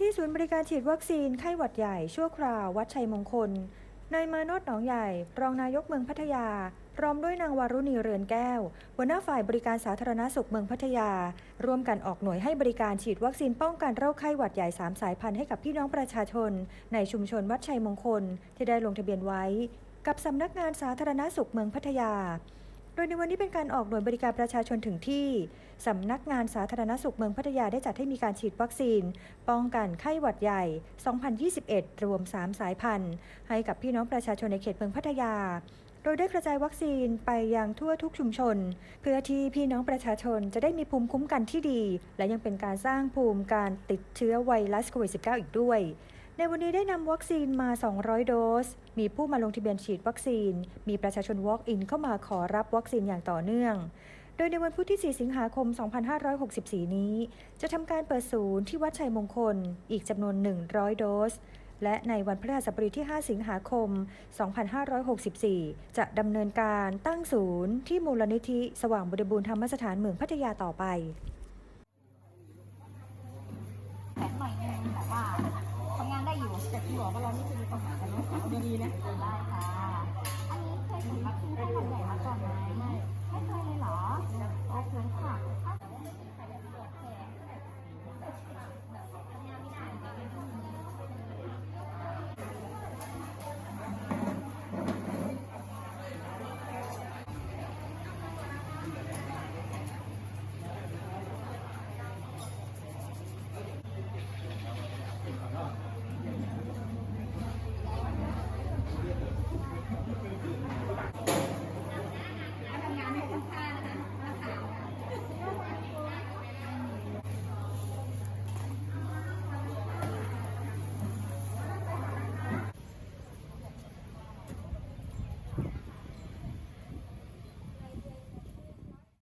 ที่ศูนย์บริการฉีดวัคซีนไข้หวัดใหญ่ชั่วคราววัดชัยมงคล นายมาโนดหนองใหญ่ รองนายกเมืองพัทยาพร้อมด้วยนางวารุณีเรือนแก้ว หัวหน้าฝ่ายบริการสาธารณสุขเมืองพัทยา ร่วมกันออกหน่วยให้บริการฉีดวัคซีนป้องกันโรคไข้หวัดใหญ่ 3 สายพันธุ์ให้กับพี่น้องประชาชน ในชุมชนวัดชัยมงคล ที่ได้ลงทะเบียนไว้ กับสำนักงานสาธารณสุขเมืองพัทยา โดยในวันนี้เป็นการออกหน่วยบริการประชาชนถึงที่สำนักงานสาธารณสุขเมืองพัทยาได้จัดให้มีการฉีดวัคซีน ป้องกันไข้หวัดใหญ่ 2021 รวม 3 สายพันธุ์ ให้กับพี่น้องประชาชนในเขตเมืองพัทยา โดยได้กระจายวัคซีนไปยังทั่วทุกชุมชน เพื่อที่พี่น้องประชาชนจะได้มีภูมิคุ้มกันที่ดี และยังเป็นการสร้างภูมิการติดเชื้อไวรัสโควิด -19 อีกด้วย ในวันนี้ได้นำวัคซีนมา 200 โดส มีผู้มาลงทะเบียนฉีดวัคซีน มีประชาชน Walk-in เข้ามาขอรับวัคซีนอย่างต่อเนื่อง โดยในวันพุธที่ 4 สิงหาคม 2564 นี้ จะทำการเปิดศูนย์ที่วัดชัยมงคล อีกจำนวน 100 โดส และในวันพฤหัสบดีที่ 5 สิงหาคม 2564 จะดำเนินการตั้งศูนย์ที่มูลนิธิสว่างบริบูรณ์ธรรมสถานเมืองพัทยาต่อไป ดีๆนะได้ค่ะ